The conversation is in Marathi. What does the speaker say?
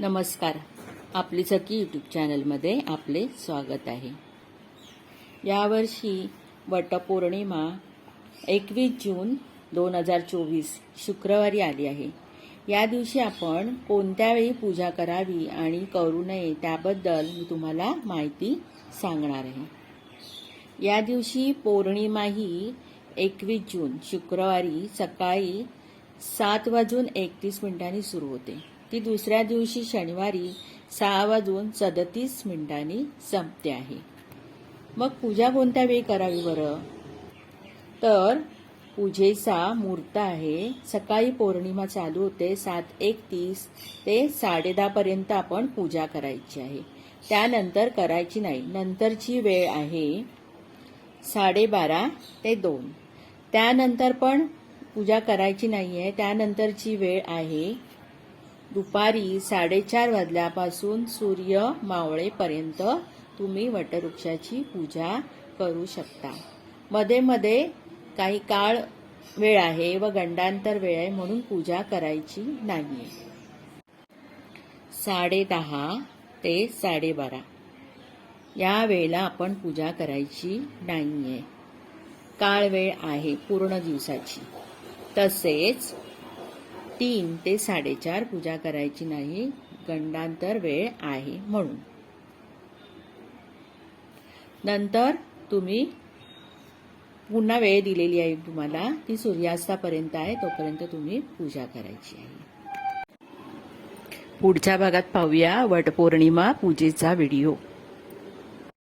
नमस्कार. आपली सखी यूट्यूब चॅनलमध्ये आपले स्वागत आहे. यावर्षी वटपौर्णिमा एकवीस जून दोन हजार चोवीस शुक्रवारी आली आहे. या दिवशी आपण कोणत्या वेळी पूजा करावी आणि करू नये त्याबद्दल मी तुम्हाला माहिती सांगणार आहे. या दिवशी पौर्णिमा ही एकवीस जून शुक्रवारी सकाळी सात वाजून एकतीस मिनिटांनी सुरू होते. ती दुसऱ्या दिवशी शनिवारी सहा वाजून सदतीस मिनिटांनी संपते आहे. मग पूजा कोणत्या वेळी करावी बरं? तर पूजेचा मुहूर्त आहे. सकाळी पौर्णिमा चालू होते. सात एकतीस ते साडेदहापर्यंत आपण पूजा करायची आहे. त्यानंतर करायची नाही. नंतरची वेळ आहे साडेबारा ते दोन. त्यानंतर पण पूजा करायची नाही आहे त्यानंतरची वेळ आहे दुपारी साडेचार वाजल्यापासून सूर्य मावळेपर्यंत तुम्ही वटवृक्षाची पूजा करू शकता. मध्ये मध्ये काही काळ वेळ आहे व गंडांतर वेळ आहे म्हणून पूजा करायची नाही साडेदहा ते साडेबारा. या वेळेला आपण पूजा करायची नाहीये. काळ वेळ आहे पूर्ण दिवसाची. तसेच तीन ते साडेचार पूजा करायची नाही गंडांतर वेळ आहे म्हणून. नंतर तुम्ही पुन्हा वेळ दिलेली आहे तुम्हाला ती सूर्यास्तापर्यंत आहे तोपर्यंत तुम्ही पूजा करायची आहे. पुढच्या भागात पाहूया वटपौर्णिमा पूजेचा व्हिडिओ.